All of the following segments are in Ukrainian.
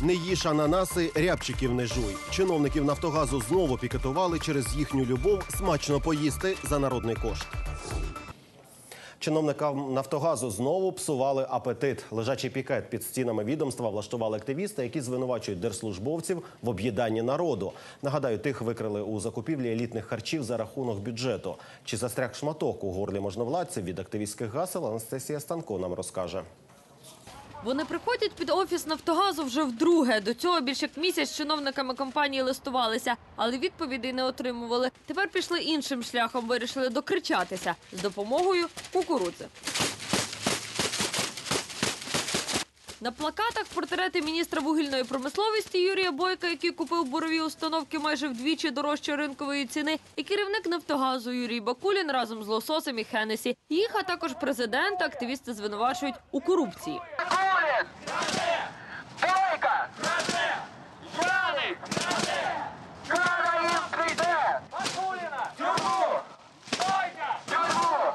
Не їж ананаси, рябчиків не жуй. Чиновників Нафтогазу знову пікетували через їхню любов смачно поїсти за народний кошт. Чиновникам Нафтогазу знову псували апетит. Лежачий пікет під стінами відомства влаштували активісти, які звинувачують держслужбовців в об'їданні народу. Нагадаю, тих викрили у закупівлі елітних харчів за рахунок бюджету. Чи застряг шматок у горлі можновладців від активістських гасел? Анастасія Станко нам розкаже. Вони приходять під офіс Нафтогазу вже вдруге. До цього більше як місяць з чиновниками компанії листувалися, але відповідей не отримували. Тепер пішли іншим шляхом, вирішили докричатися з допомогою кукурудзи. На плакатах портрети міністра вугільної промисловості Юрія Бойка, який купив бурові установки майже вдвічі дорожче ринкової ціни, і керівник Нафтогазу Юрій Бакулін разом з Лососем і Хенесі. Їх, а також президента, активісти звинувачують у корупції. Кулик! Бойка! Яник! Кара їм прийде! Вакуліна! Тюрму! Бойка! Тюрму!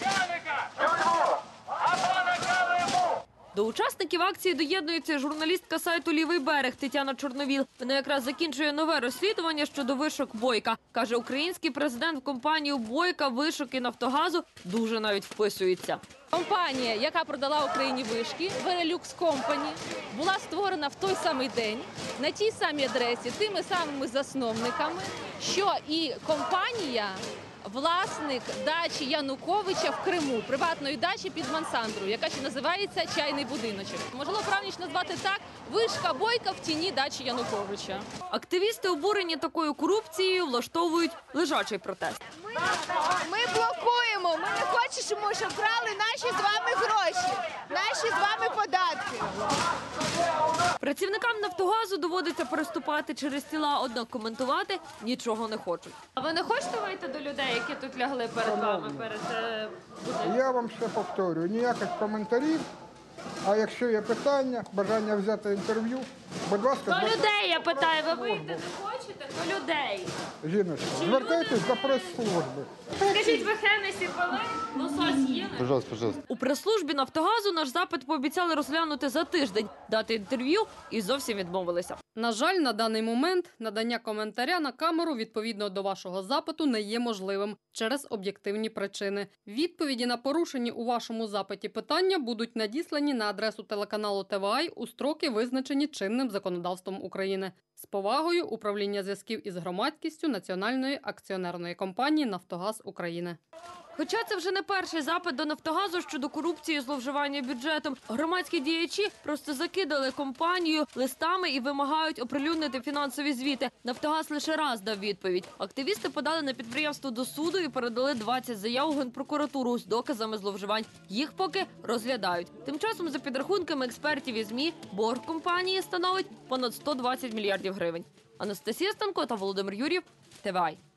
Яника! Тюрму! А пана Калиму! До учасників акції доєднується журналістка сайту Лівий берег Тетяна Чорновіл. Вона якраз закінчує нове розслідування щодо вишок Бойка. каже, український президент в компанію Бойка вишуки Нафтогазу дуже навіть вписується. Компанія, яка продала Україні вишки, Verelux Company, була створена в той самий день на тій самій адресі, тими самими засновниками, що і компанія. Власник дачі Януковича в Криму, приватної дачі під Мансандру, яка ще називається чайний будиночок. Можливо, правильніше назвати так вишка бойка в тіні дачі Януковича. Активісти, обурені такою корупцією, влаштовують лежачий протест. Ми блокуємо. Ми що хочемо, щоб брали наші з вами гроші, наші з вами податки. Працівникам Нафтогазу доводиться переступати через тіла, однак коментувати нічого не хочуть. А ви не хочете вийти до людей, які тут лягли перед вами? Перед е, будинком? Я вам ще повторюю, ніяких коментарів. А якщо є питання, бажання взяти інтерв'ю, будь ласка, До звер- людей я питаю, ви вийти не хочете? До людей. жіночка, звертайтесь до прес-служби. Скажіть, ви Хенесі пили? Лосось їли? Пожалуйста, пожалуйста. У прес-службі Нафтогазу наш запит пообіцяли розглянути за тиждень, дати інтерв'ю і зовсім відмовилися. На жаль, на даний момент надання коментаря на камеру відповідно до вашого запиту не є можливим через об'єктивні причини. Відповіді на порушені у вашому запиті питання будуть надіслані на адресу телеканалу ТВАЙ у строки, визначені чинним законодавством України. З повагою управління зв'язків із громадськістю Національної акціонерної компанії Нафтогаз України. Хоча це вже не перший запит до Нафтогазу щодо корупції і зловживання бюджетом. Громадські діячі просто закидали компанію листами і вимагають оприлюднити фінансові звіти. Нафтогаз лише раз дав відповідь. Активісти подали на підприємство до суду і передали 20 заяв у генпрокуратуру з доказами зловживань. Їх поки розглядають. Тим часом, за підрахунками експертів і змі, борг компанії становить понад 120 мільярдів гривень. Анастасія Станко та Володимир Юрів. ТВАЙ.